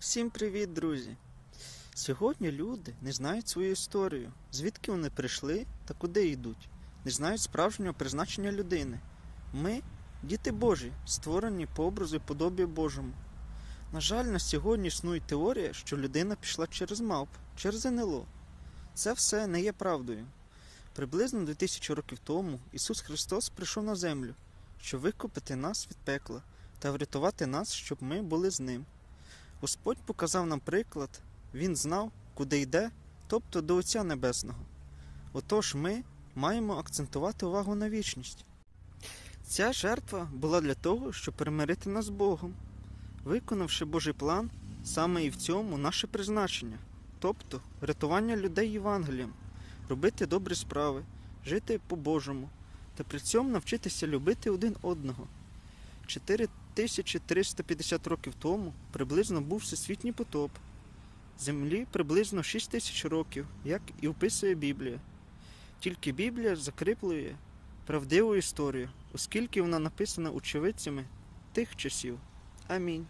Всім привіт, друзі! Сьогодні люди не знають свою історію, звідки вони прийшли та куди йдуть, не знають справжнього призначення людини. Ми діти Божі, створені по образу і подобі Божому. На жаль, на сьогодні існує теорія, що людина пішла через мавп, через НЛО. Це все не є правдою. Приблизно 2000 років тому Ісус Христос прийшов на землю, щоб викупити нас від пекла та врятувати нас, щоб ми були з ним. Господь показав нам приклад, Він знав, куди йде, тобто до Отця Небесного. Отож ми маємо акцентувати увагу на вічність. Ця жертва була для того, щоб перемирити нас з Богом. Виконавши Божий план, саме і в цьому наше призначення, тобто рятування людей Євангелієм, робити добрі справи, жити по-божому та при цьому навчитися любити один одного. 4350 років тому приблизно був всесвітній потоп. Землі приблизно 6 тисяч років, як і описує Біблія. Тільки Біблія закріплює правдиву історію, оскільки вона написана очевидцями тих часів. Амінь.